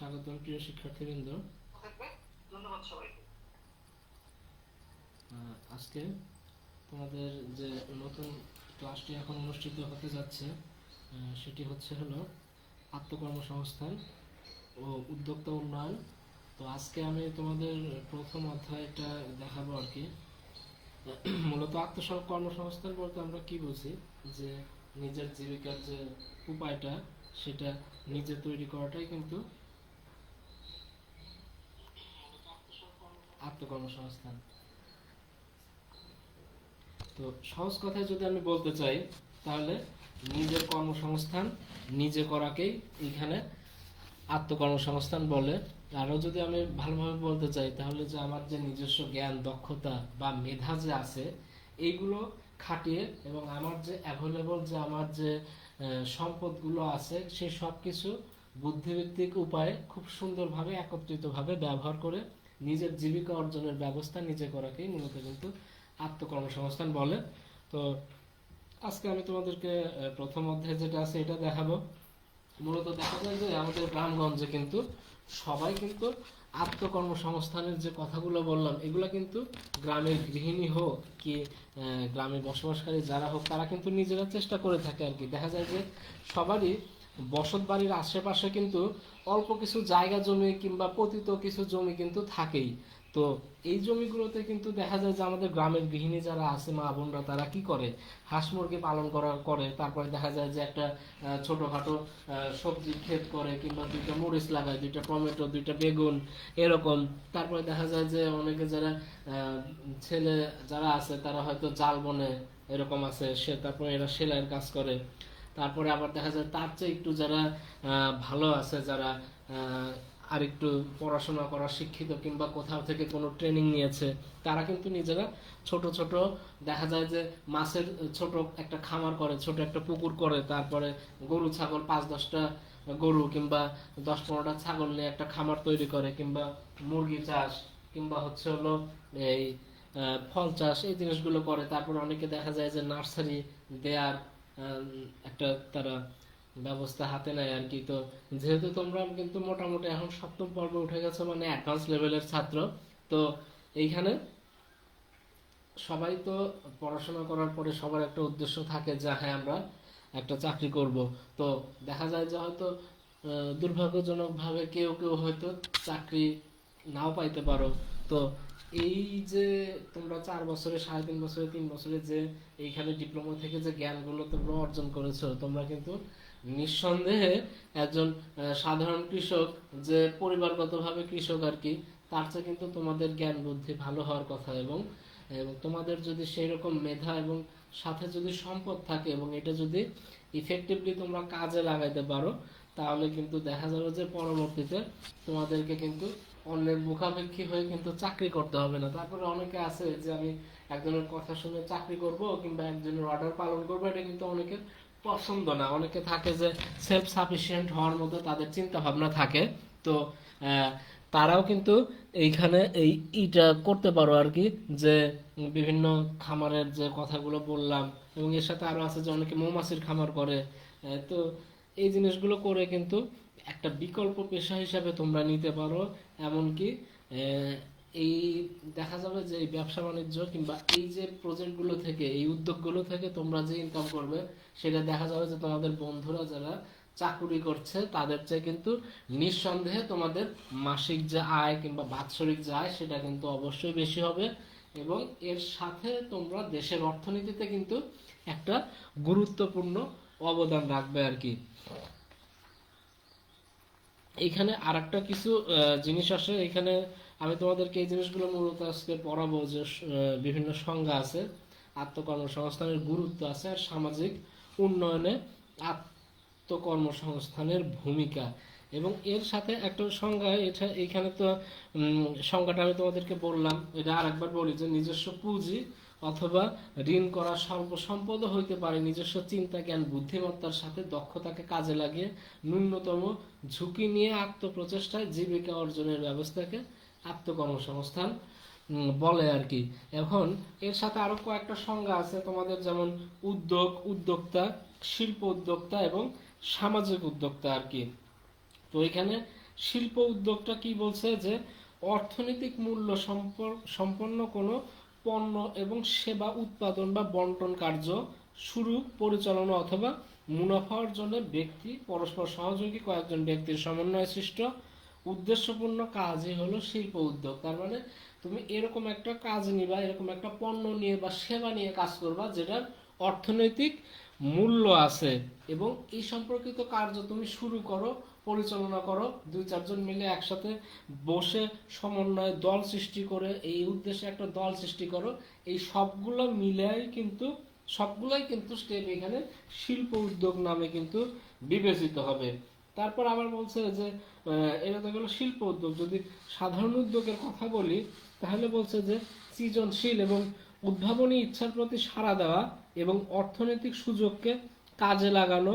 স্বাগতম প্রিয় শিক্ষার্থীবৃন্দ। ধন্যবাদ আজকে তোমাদের যে নতুন ক্লাসটি এখন অনুষ্ঠিত হতে যাচ্ছে সেটি হচ্ছে হলো আত্মকর্মসংস্থান ও উদ্যোক্তা উন্নয়ন। তো আজকে আমি তোমাদের প্রথম অধ্যায়টা দেখাবো আর কি। মূলত আত্মসব কর্মসংস্থান বলতে আমরা কি বুঝি? যে নিজের জীবিকার যে উপায়টা, সেটা নিজে তৈরি করাটাই কিন্তু আত্মকর্মসংস্থান। তো সহজ কথায় যদি আমি বলতে চাই, তাহলে নিজের কর্মসংস্থান নিজে করাকেই এখানে আত্মকর্মসংস্থান বলে। আরও যদি আমি ভালোভাবে বলতে চাই, তাহলে যে আমার যে নিজস্ব জ্ঞান, দক্ষতা বা মেধা যে আছে, এইগুলো খাটিয়ে এবং আমার যে অ্যাভেলেবল যে আমার যে সম্পদগুলো আছে সেই সব কিছু বুদ্ধিভিত্তিক উপায়ে খুব সুন্দরভাবে, একত্রিতভাবে ব্যবহার করে নিজের জীবিকা অর্জনের ব্যবস্থা নিজে করাকেই মূলত কিন্তু আত্মকর্মসংস্থান বলে। তো আজকে আমি তোমাদেরকে প্রথম অধ্যায় যেটা আছে এটা দেখাবো। মূলত দেখা যায় যে আমাদের গ্রামগঞ্জে কিন্তু সবাই কিন্তু আত্মকর্মসংস্থানের যে কথাগুলো বললাম, এগুলো কিন্তু গ্রামের গৃহিণী হোক কি গ্রামে বসবাসকারী যারা হোক, তারা কিন্তু নিজেরা চেষ্টা করে থাকে আর কি। দেখা যায় যে সবারই বসত বাড়ির আশেপাশে কিন্তু অল্প কিছু জায়গা জমি কিংবা পতিত কিছু জমি কিন্তু থাকেই। তো এই জমিগুলোতে কিন্তু দেখা যায় যে আমাদের গ্রামের গৃহিণী যারা আছে মা বোনরা তারা কি করে? হাঁস মুরগি পালন করা করে তারপরে দেখা যায় যে একটা ছোটখাটো আহ, সবজির ক্ষেত করে কিংবা দুইটা মরিচ লাগায় দুইটা টমেটো দুইটা বেগুন এরকম। তারপরে দেখা যায় যে অনেকে যারা ছেলে যারা আছে তারা হয়তো জাল বনে এরকম আছে সে তারপরে এরা সেলাইয়ের কাজ করে। তারপরে আবার দেখা যায় তার চেয়ে একটু যারা ভালো আছে, যারা আর একটু পড়াশোনা করা শিক্ষিত কিংবা কোথাও থেকে কোনো ট্রেনিং নিয়েছে, তারা কিন্তু নিজেরা ছোট ছোট দেখা যায় যে মাছের ছোট একটা খামার করে, ছোট একটা পুকুর করে, তারপরে গরু, ছাগল, পাঁচ, দশটা গরু কিংবা দশ, পনেরোটা ছাগল নিয়ে একটা খামার তৈরি করে, কিংবা মুরগি চাষ, কিংবা হচ্ছে হলো এই ফল চাষ, এই জিনিসগুলো করে, তারপরে অনেকে দেখা যায় যে নার্সারি দেয়ার একটা তারা ব্যবস্থা হাতে নেয় আর কি। তো যেহেতু তোমরা কিন্তু মোটামুটি এখন সপ্তম পর্বে উঠে গেছো মানে অ্যাডভান্স লেভেলের ছাত্র, তো এইখানে সবাই তো পড়াশোনা করার পরে সবার একটা উদ্দেশ্য থাকে যে হ্যাঁ আমরা একটা চাকরি করব। তো দেখা যায় যে হয়তো দুর্ভাগ্যজনকভাবে কেউ কেউ হয়তো চাকরি নাও পাইতে পারো। তো এই যে তোমরা চার বছরে, সাড়ে তিন বছরে তিন বছরে যে এইখানে ডিপ্লোমা থেকে যে জ্ঞানগুলো তোমরা অর্জন করেছ, তোমরা কিন্তু নিঃসন্দেহে একজন সাধারণ কৃষক, যে পরিবারগতভাবে কৃষক আর কি, তার চেয়ে কিন্তু তোমাদের জ্ঞান বুদ্ধি ভালো হওয়ার কথা এবং এবং তোমাদের যদি সেই রকম মেধা এবং সাথে যদি সম্পদ থাকে এবং এটা যদি ইফেক্টিভলি তোমরা কাজে লাগাইতে পারো, তাহলে কিন্তু দেখা যাবে যে পরবর্তীতে তোমাদেরকে কিন্তু অন্যের মুখাপেক্ষী হয়ে কিন্তু চাকরি করতে হবে না। তারপরে অনেকে আছে যে আমি একজনের কথা শুনে চাকরি করব কিংবা একজনের অর্ডার পালন করব, এটা কিন্তু অনেকের পছন্দ না। অনেকে থাকে যে সেলফ সাফিসিয়েন্ট হওয়ার মতো তাদের চিন্তা ভাবনা থাকে। তো তারাও কিন্তু এইখানে এই ইটা করতে পারো আর কি, যে বিভিন্ন খামারের যে কথাগুলো বললাম এবং এর সাথে আরও আছে যে অনেকে মৌমাছির খামার করে। তো এই জিনিসগুলো করে কিন্তু একটা বিকল্প পেশা হিসাবে তোমরা নিতে পারো। এমনকি এই দেখা যাবে যে ব্যবসা বাণিজ্য কিংবা এই যে প্রজেক্টগুলো থেকে, এই উদ্যোগগুলো থেকে তোমরা যে ইনকাম করবে, সেটা দেখা যাবে যে তোমাদের বন্ধুরা যারা চাকুরি করছে, তাদের চেয়ে কিন্তু নিঃসন্দেহে তোমাদের মাসিক যে আয় কিংবা বাৎসরিক যে আয়, সেটা কিন্তু অবশ্যই বেশি হবে। এবং এর সাথে তোমরা দেশের অর্থনীতিতে কিন্তু একটা গুরুত্বপূর্ণ অবদান রাখবে আর কি। এখানে আর একটা কিছু জিনিস আসে। এখানে আমি তোমাদেরকে এই জিনিসগুলো মূলত আজকে পড়াবো যে বিভিন্ন সংজ্ঞা আছে, আত্মকর্মসংস্থানের গুরুত্ব আছে আর সামাজিক উন্নয়নে আত্মকর্মসংস্থানের ভূমিকা। এবং এর সাথে একটা সংজ্ঞা, এটা এখানে তো সংজ্ঞাটা আমি তোমাদেরকে বললাম। এটা আরেকবার বলি যে নিজস্ব পুঁজি অথবা ঋণ করা স্বল্প সম্পদও হইতে পারে। নিজস্ব চিন্তা, জ্ঞান, বুদ্ধিমত্তার সাথে দক্ষতাকে কাজে লাগিয়ে ন্যূনতম ঝুঁকি নিয়ে আত্মপ্রচেষ্টায় জীবিকা অর্জনের ব্যবস্থাকে আত্মকর্মসংস্থান বলে আর কি। এখন এর সাথে আরও কয়েকটা সংজ্ঞা আছে। তোমাদের যেমন উদ্যোগ, উদ্যোক্তা, শিল্প উদ্যোক্তা এবং সামাজিক উদ্যোক্তা আর কি। তো এখানে শিল্প উদ্যোগটা কি বলছে? যে অর্থনৈতিক মূল্য সম্পন্ন কোনো পণ্য এবং সেবা উৎপাদন বা বন্টন কার্য শুরু, পরিচালনা অথবা মুনাফা অর্জনের ব্যক্তি, পরস্পর সহযোগী কয়েকজন ব্যক্তির সমন্বয় সৃষ্ট। উদ্দেশ্যপূর্ণ কাজই হলো শিল্প উদ্যোগ। তার মানে তুমি এরকম একটা কাজ নিবা, এরকম একটা পণ্য নিয়ে বা সেবা নিয়ে কাজ করবা যেটার অর্থনৈতিক মূল্য আছে এবং এই সম্পর্কিত কার্য তুমি শুরু করো পরিচালনা করো। দুই চারজন মিলে একসাথে বসে সমন্বয় দল সৃষ্টি করে, এই উদ্দেশ্যে একটা দল সৃষ্টি করো। এই সবগুলো মিলাই কিন্তু, সবগুলাই কিন্তু স্টেপ এখানে শিল্প উদ্যোগ নামে কিন্তু বিবেচিত হবে। তারপর আবার বলছে যে এটা তো গেল শিল্প উদ্যোগ। যদি সাধারণ উদ্যোগের কথা বলি, তাহলে বলছে যে সৃজনশীল এবং উদ্ভাবনী ইচ্ছার প্রতি সাড়া দেওয়া এবং অর্থনৈতিক সুযোগকে কাজে লাগানো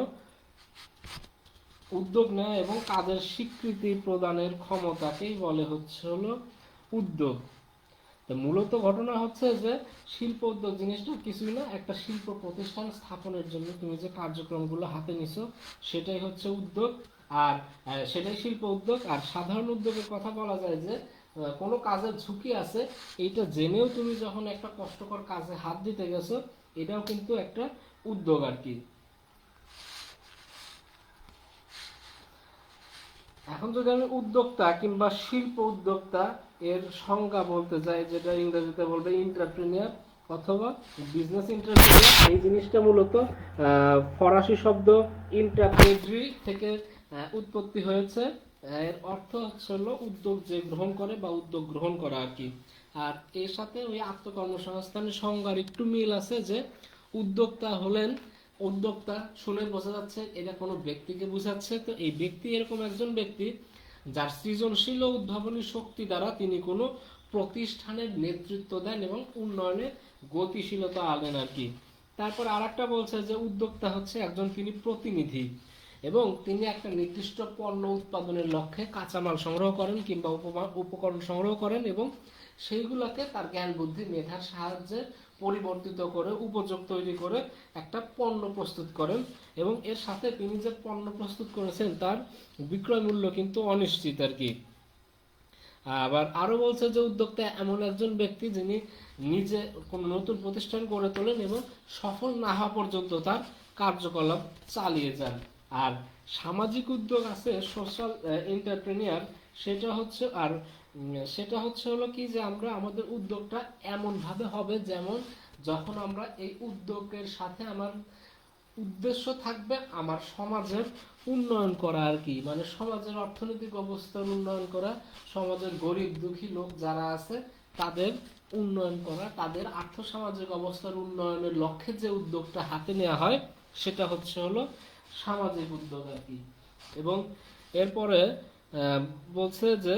উদ্যোগ নেওয়া এবং কাজের স্বীকৃতি প্রদানের ক্ষমতাকেই বলে হচ্ছে হলো উদ্যোগ। তো মূলত ঘটনা হচ্ছে যে শিল্প উদ্যোগ জিনিসটা কিছুই না, একটা শিল্প প্রতিষ্ঠান স্থাপনের জন্য তুমি যে কার্যক্রমগুলো হাতে নিছো, সেটাই হচ্ছে উদ্যোগ। আর সেটাই শিল্প উদ্যোগ। আর সাধারণ উদ্যোগের কথা বলা যায় যে কোনো কাজের ঝুঁকি আছে, এইটা জেনেও তুমি যখন একটা কষ্টকর কাজে হাত দিতে গেছো, এটাও কিন্তু একটা উদ্যোগ আর কি। এখন যদি আমি উদ্যোক্তা কিংবা শিল্প উদ্যোক্তা, এর সংজ্ঞা বলতে চাই, যেটা ইংরেজিতে বলবে ইন্টারপ্রিনিয়ার অথবা বিজনেস ইন্টারপ্রিনিয়ার এই জিনিসটা মূলত ফরাসি শব্দ ইন্টারপ্রেডরি থেকে উৎপত্তি হয়েছে। এর অর্থ হচ্ছে হলো উদ্যোগ যে গ্রহণ করে বা উদ্যোগ গ্রহণ করা আর কি। আর এর সাথে ওই আত্মকর্মসংস্থানের সংজ্ঞার একটু মিল আছে যে, উদ্যোক্তা হলেন উদ্যোক্তা শুনে বোঝা যাচ্ছে এটা কোনো ব্যক্তিকে বোঝাচ্ছে। তো এই ব্যক্তি এরকম একজন ব্যক্তি যার সৃজনশীল ও উদ্ভাবনী শক্তি দ্বারা তিনি কোনো প্রতিষ্ঠানের নেতৃত্ব দেন এবং উন্নয়নে গতিশীলতা আনেন আর কি। তারপর আর বলছে যে উদ্যোক্তা হচ্ছে একজন তিনি প্রতিনিধি এবং তিনি একটা নির্দিষ্ট পণ্য উৎপাদনের লক্ষ্যে কাঁচামাল সংগ্রহ করেন কিংবা উপকরণ সংগ্রহ করেন এবং সেইগুলোকে তার জ্ঞান, বুদ্ধি, মেধার সাহায্যে পরিবর্তিত করে, উপযোগ তৈরি করে একটা পণ্য প্রস্তুত করেন এবং এর সাথে তিনি যে পণ্য প্রস্তুত করেছেন তার বিক্রয় মূল্য কিন্তু অনিশ্চিত আর কি। আবার আরও বলছে যে উদ্যোক্তা এমন একজন ব্যক্তি যিনি নিজে কোনো নতুন প্রতিষ্ঠান গড়ে তোলেন এবং সফল না হওয়া পর্যন্ত তার কার্যকলাপ চালিয়ে যান। আর সামাজিক উদ্যোগ আছে সোশ্যাল এন্টারপ্রেনিয়ার সেটা হচ্ছে আর সেটা হচ্ছে হলো কি যে আমরা আমাদের উদ্যোগটা এমন ভাবে হবে যেমন যখন আমরা এই উদ্যোগের সাথে আমার উদ্দেশ্য থাকবে আমার সমাজের উন্নয়ন করা আর কি। মানে সমাজের অর্থনৈতিক অবস্থার উন্নয়ন করা, সমাজের গরিব দুঃখী লোক যারা আছে তাদের উন্নয়ন করা, তাদের আর্থসামাজিক অবস্থার উন্নয়নের লক্ষ্যে যে উদ্যোগটা হাতে নেওয়া হয় সেটা হচ্ছে হলো সামাজিক উদ্যোগ আর কি। এবং এরপরে বলছে যে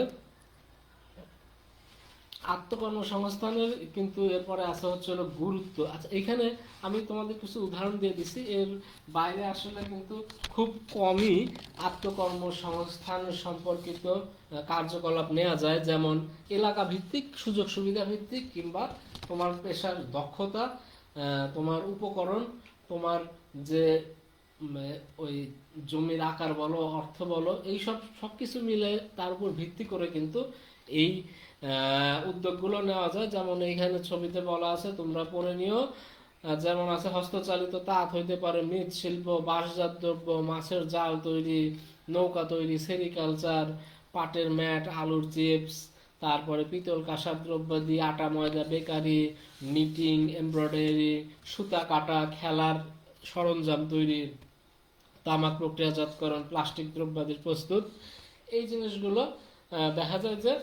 আত্মকর্মসংস্থানের কিন্তু এরপরে আসা হচ্ছে হলো গুরুত্ব। আচ্ছা এখানে আমি তোমাদের কিছু উদাহরণ দিয়ে দিচ্ছি। এর বাইরে আসলে কিন্তু খুব কমই আত্মকর্মসংস্থান সম্পর্কিত কার্যকলাপ নেওয়া যায়। যেমন এলাকা ভিত্তিক সুযোগ সুবিধা ভিত্তিক কিংবা তোমার পেশার দক্ষতা তোমার উপকরণ, তোমার যে ওই জমির আকার বলো, অর্থ বলো, এইসব সব সবকিছু মিলে তার উপর ভিত্তি করে কিন্তু এই উদ্যোগগুলো নেওয়া যায়। যেমন এইখানে ছবিতে বলা আছে, তোমরা পড়ে নিও। যেমন আছে, হস্তচালিত তাঁত হইতে পারে মৃৎশিল্প বাঁশজাত দ্রব্য, মাছের জাল তৈরি, নৌকা তৈরি, সেরিকালচার, পাটের ম্যাট, আলুর চিপস, তারপরে পিতল কাঁসার দ্রব্যাদি, আটা, ময়দা, বেকারি, নিটিং, এমব্রয়ডারি, সুতা কাটা, খেলার সরঞ্জাম তৈরি, তামাক প্রক্রিয়াজাতকরণ, প্লাস্টিক দ্রব্যাদির প্রস্তুত। এই জিনিসগুলো দেখা যায় যে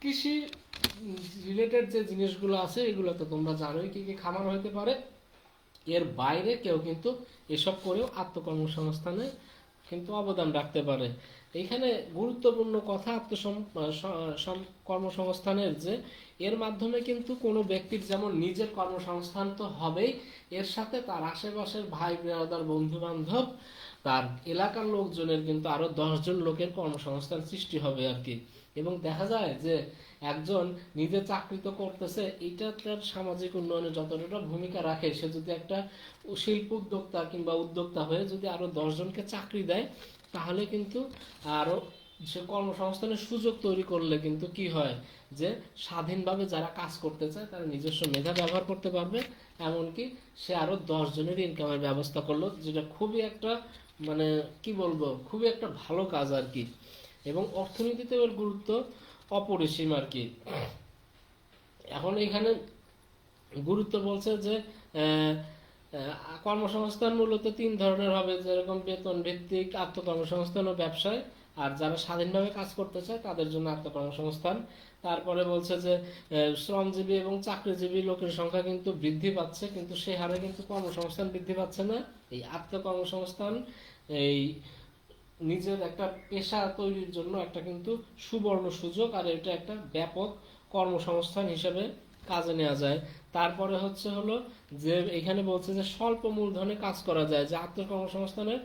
কৃষি রিলেটেড যে জিনিসগুলো আছে, এগুলো তো তোমরা জানোই কি কি খামার হতে পারে। এর বাইরে কেউ কিন্তু এসব করেও আত্মকর্মসংস্থানে কিন্তু অবদান রাখতে পারে। এইখানে গুরুত্বপূর্ণ কথা আত্মসম কর্মসংস্থানের যে, এর মাধ্যমে কিন্তু কোনো ব্যক্তির যেমন নিজের কর্মসংস্থান তো হবেই, এর সাথে তার আশেপাশের ভাই ব্রাদার বন্ধু বান্ধব তার এলাকার লোকজনের কিন্তু আরও দশজন লোকের কর্মসংস্থান সৃষ্টি হবে আর কি। এবং দেখা যায় যে একজন নিজে চাকরি তো করতেছে, এটা তার সামাজিক উন্নয়নে যতটা ভূমিকা রাখে, সে যদি একটা শিল্প উদ্যোক্তা কিংবা উদ্যোক্তা হয়ে যদি আরও দশজনকে চাকরি দেয়, তাহলে কিন্তু আরও সে কর্মসংস্থানের সুযোগ তৈরি করলে কিন্তু কি হয় যে স্বাধীনভাবে যারা কাজ করতে চায়, তারা নিজস্ব মেধা ব্যবহার করতে পারবে, এমনকি সে আরও দশ জনের ইনকামের ব্যবস্থা করল, যেটা খুবই একটা মানে কি বলব, খুবই একটা ভালো কাজ আর কি। এবং অর্থনীতিতে এর গুরুত্ব অপরিসীম আর কি। এখন এখানে গুরুত্ব বলছে যে কর্মসংস্থান মূলত তিন ধরনের হবে, যেরকম বেতন ভিত্তিক, আত্মকর্মসংস্থান ও ব্যবসায়। আর যারা স্বাধীনভাবে কাজ করতে চায়, তাদের জন্য আত্মকর্মসংস্থান। তারপরে বলছে যে শ্রমজীবী এবং চাকরিজীবী লোকের সংখ্যা কিন্তু বৃদ্ধি পাচ্ছে, কিন্তু সে হারে কিন্তু কর্মসংস্থান বৃদ্ধি পাচ্ছে না। এই আত্মকর্মসংস্থান, এই নিজের একটা পেশা তৈরির জন্য একটা কিন্তু সুবর্ণ সুযোগ আর এটা একটা ব্যাপক কর্মসংস্থান হিসেবে কাজে নেওয়া যায়। তারপরে হচ্ছে হলো যে এখানে বলছে যে স্বল্প মূলধনে কাজ করা যায়, যে আত্মকর্মসংস্থানের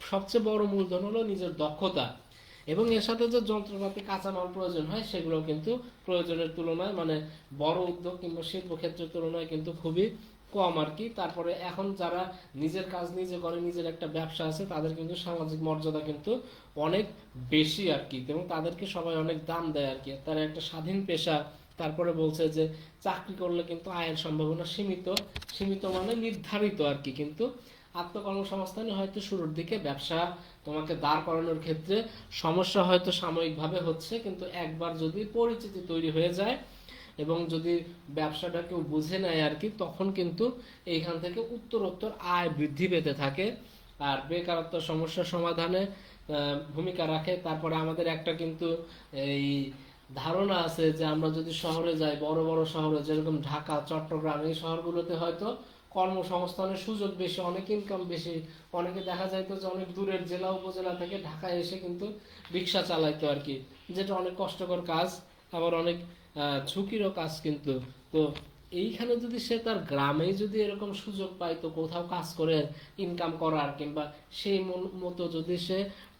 সবচেয়ে বড় মূলধন হলো নিজের দক্ষতা। এবং এর সাথে যে যন্ত্রপাতি, কাঁচামাল প্রয়োজন হয় সেগুলো কিন্তু প্রয়োজনের তুলনায় মানে বড় উদ্যোগ কিংবা শিল্প ক্ষেত্রের তুলনায় কিন্তু খুবই কম আর কি। তারপরে এখন যারা নিজের কাজ নিজে করে, নিজের একটা ব্যবসা আছে, তাদের কিন্তু সামাজিক মর্যাদা কিন্তু অনেক বেশি আর কি। এবং তাদেরকে সবাই অনেক দাম দেয় আর কি। তারা একটা স্বাধীন পেশা। তারপরে বলছে যে চাকরি করলে কিন্তু আয়ের সম্ভাবনা সীমিত। সীমিত মানে নির্ধারিত আর কি। কিন্তু আত্মকর্মসংস্থানে হয়তো শুরুর দিকে, ব্যবসা তোমাকে দাঁড় করানোর ক্ষেত্রে সমস্যা হয়তো সাময়িকভাবে হচ্ছে। কিন্তু একবার যদি পরিচিতি তৈরি হয়ে যায় এবং যদি ব্যবসাটা কেউ বুঝে নেয় আর কি, তখন কিন্তু এইখান থেকে উত্তরোত্তর আয় বৃদ্ধি পেতে থাকে। আর বেকারত্ব সমস্যা সমাধানে ভূমিকা রাখে। তারপরে আমাদের একটা কিন্তু এই ধারণা আছে যে আমরা যদি শহরে যাই, বড় বড় শহরে, যেরকম ঢাকা, চট্টগ্রাম, এই শহরগুলোতে হয়তো কর্মসংস্থানের সুযোগ বেশি, অনেক ইনকাম বেশি। অনেকে দেখা যায় তো যে অনেক দূরের জেলা, উপজেলা থেকে ঢাকায় এসে কিন্তু রিক্সা চালাইতো আর কি, যেটা অনেক কষ্টকর কাজ। আবার অনেক ঝুঁকিরও কাজ কিন্তু। তো এইখানে যদি সে তার গ্রামেই যদি এরকম সুযোগ পায়, তো কোথাও কাজ করে ইনকাম করার কিংবা সেই মতো যদি সে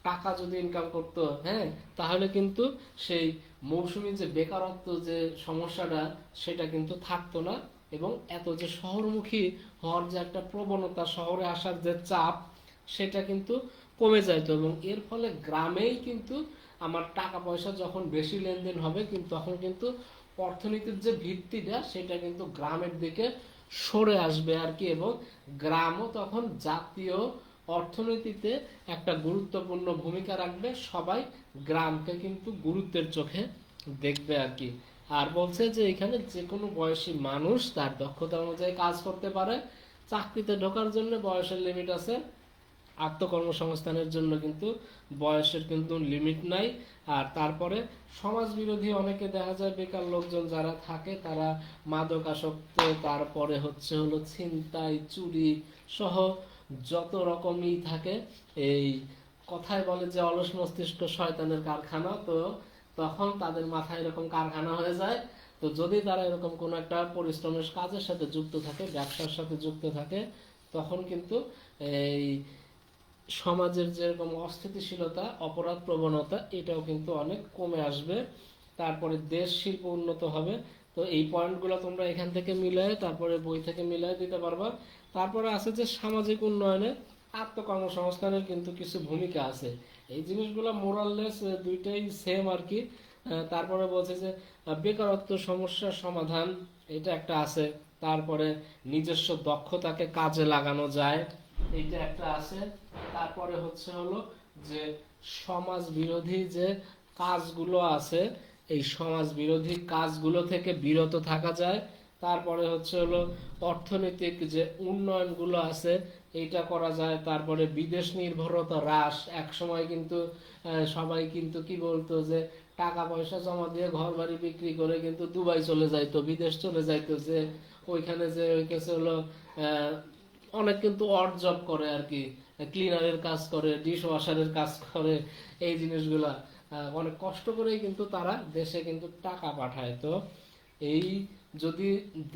টাকা যদি ইনকাম করতো হ্যাঁ তাহলে কিন্তু সেই মৌসুমি যে বেকারত্ব যে সমস্যাটা, সেটা কিন্তু থাকতো না এবং এত যে শহরমুখী হওয়ার যে একটা প্রবণতা, শহরে আসার যে চাপ, সেটা কিন্তু কমে যাইতো এবং এর ফলে গ্রামেই কিন্তু আমার টাকা পয়সা যখন বেশি লেনদেন হবে, কিন্তু তখন কিন্তু অর্থনীতির যে ভিত্তিটা, সেটা কিন্তু গ্রামের দিকে সরে আসবে আর কি। এবং গ্রামও তখন জাতীয় অর্থনীতিতে একটা গুরুত্বপূর্ণ ভূমিকা রাখবে। সবাই গ্রামকে কিন্তু গুরুত্বের চোখে দেখবে আর কি। আর বলছে যে এখানে যে কোনো বয়সী মানুষ তার দক্ষতা অনুযায়ী কাজ করতে পারে। চাকরিতে ঢোকার জন্য বয়সের লিমিট আছে আত্মকর্মসংস্থানের জন্য কিন্তু বয়সের কিন্তু লিমিট নাই। আর তারপরে সমাজ বিরোধী অনেকে দেখা যায় বেকার লোকজন যারা থাকে, তারা মাদকাসক্ত, তারপরে হচ্ছে হলো ছিনতাই, চুরি সহ যত রকমই থাকে, এই কথায় বলে যে অলস মস্তিষ্ক শয়তানের কারখানা, তো তখন তাদের মাথায় এরকম কারখানা হয়ে যায়। তো যদি তারা এরকম কোনো একটা পরিশ্রমের কাজের সাথে যুক্ত থাকে, ব্যবসার সাথে যুক্ত থাকে, তখন কিন্তু এই সমাজের যেরকম অস্থিতিশীলতা, অপরাধ প্রবণতা, এটাও কিন্তু অনেক কমে আসবে। তারপরে দেশ শিল্প উন্নত হবে। তো এই পয়েন্টগুলো তোমরা এখান থেকে মিলায়, তারপরে বই থেকে মিলায় দিতে পারবা। তারপরে আছে যে সামাজিক উন্নয়নে আত্মকর্মসংস্থানের কিন্তু কিছু ভূমিকা আছে। এই জিনিসগুলো মোরাললেস দুইটাই সেম আর কি। তারপরে বলছে যে বেকারত্ব সমস্যার সমাধান, এটা একটা আছে। তারপরে নিজস্ব দক্ষতাকে কাজে লাগানো যায়, এইটা একটা আছে। তারপরে হচ্ছে হলো যে সমাজ বিরোধী যে কাজগুলো আছে, এই সমাজ বিরোধী কাজগুলো থেকে বিরত থাকা যায়। তারপরে হচ্ছে হলো অর্থনৈতিক যে উন্নয়নগুলো আছে, এইটা করা যায়। তারপরে বিদেশ নির্ভরতা হ্রাস। এক সময় কিন্তু সবাই কিন্তু কি বলতো যে টাকা পয়সা জমা দিয়ে ঘর বাড়ি বিক্রি করে কিন্তু দুবাই চলে যাইতো, বিদেশ চলে যাইতো যে ওইখানে যে ওই কাছে হলো অনেক কিন্তু অড জব করে আর কি ক্লিনারের কাজ করে ডিশ ওয়াশারের কাজ করে, এই জিনিসগুলা। অনেক কষ্ট করেই কিন্তু তারা দেশে কিন্তু টাকা পাঠায়। তো এই যদি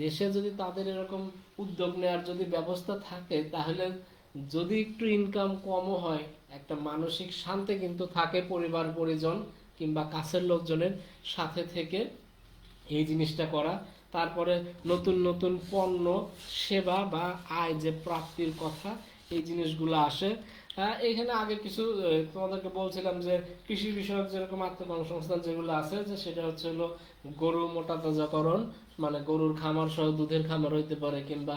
দেশে যদি তাদের এরকম উদ্যোগ নেওয়ার যদি ব্যবস্থা থাকে, তাহলে যদি একটু ইনকাম কমও হয়, একটা মানসিক শান্তি কিন্তু থাকে পরিবার, পরিজন কিংবা কাছের লোকজনের সাথে থেকে এই জিনিসটা করা তারপরে নতুন নতুন পণ্য, সেবা বা আয় যে প্রাপ্তির কথা, এই জিনিসগুলো আসে। এখানে আগে কিছু তোমাদেরকে বলছিলাম যে কৃষি বিষয়ক যেরকম আত্মকর্মসংস্থান যেগুলো আছে, যে সেটা হচ্ছে হলো গরু মোটা তাজাকরণ মানে গরুর খামার সহ দুধের খামার হইতে পারে কিংবা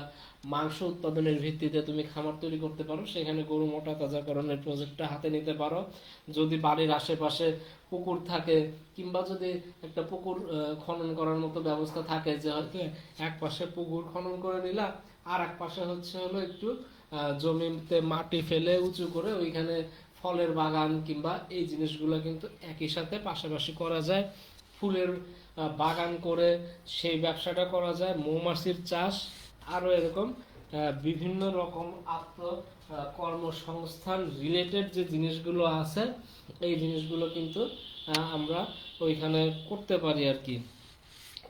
মাংস উৎপাদনের ভিত্তিতে তুমি খামার তৈরি করতে পারো, সেখানে গরু মোটা তাজাকরণের প্রজেক্টটা হাতে নিতে পারো। যদি বাড়ির আশেপাশে পুকুর থাকে কিংবা যদি একটা পুকুর খনন করার মতো ব্যবস্থা থাকে যে হয়তো এক পাশে পুকুর খনন করে নিলা আর এক পাশে হচ্ছে হলো একটু জমিতে মাটি ফেলে উঁচু করে ওইখানে ফলের বাগান কিংবা এই জিনিসগুলো কিন্তু একই সাথে পাশাপাশি করা যায়। ফুলের বাগান করে সেই ব্যবসাটা করা যায়, মৌমাছির চাষ, আরও এরকম বিভিন্ন রকম আত্ম কর্মসংস্থান রিলেটেড যে জিনিসগুলো আছে, এই জিনিসগুলো কিন্তু আমরা ওইখানে করতে পারি আর কি।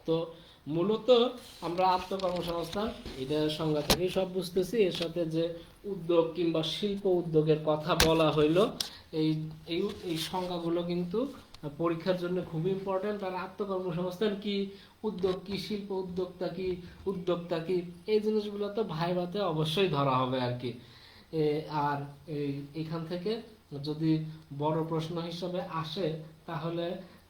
তো মূলত আমরা আত্মকর্মসংস্থান, এটা সংজ্ঞা থেকেই সব বুঝতেছি, এর সাথে যে উদ্যোগ কিংবা শিল্প উদ্যোগের কথা বলা হইল এই এই সংজ্ঞাগুলো কিন্তু পরীক্ষার জন্য খুব ইম্পর্টেন্ট আর আত্মকর্মসংস্থান কি? উদ্যোগ কি? শিল্প উদ্যোক্তা কি? উদ্যোক্তা কি? এই জিনিসগুলো তো ভাইভাতে অবশ্যই ধরা হবে আর কি। আর এখান থেকে যদি বড় প্রশ্ন হিসেবে আসে, তাহলে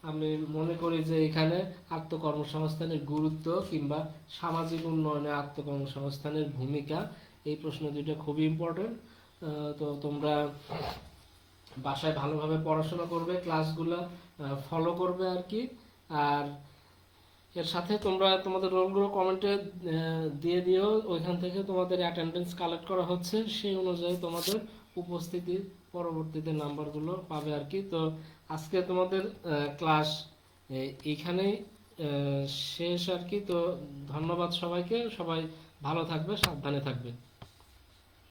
আমি মনে করি যে এখানে আত্মকর্মসংস্থানের গুরুত্ব কিংবা সামাজিক উন্নয়নে আত্মকর্মসংস্থানের ভূমিকা, এই প্রশ্ন দুটো খুবই ইম্পর্টেন্ট তো তোমরা বাসায় ভালোভাবে পড়াশোনা করবে ক্লাসগুলো ফলো করবে আর কি আর এর সাথে তোমরা তোমাদের রোলগুলো কমেন্টে দিয়ে দিও। ওইখান থেকে তোমাদের অ্যাটেন্ডেন্স কালেক্ট করা হচ্ছে। সেই অনুযায়ী তোমাদের উপস্থিতি পরবর্তীতে নাম্বারগুলো পাবে আর কি তো আজকে তোমাদের ক্লাস এইখানেই শেষ আর কি তো ধন্যবাদ সবাইকে। সবাই ভালো থাকবে, সাবধানে থাকবে।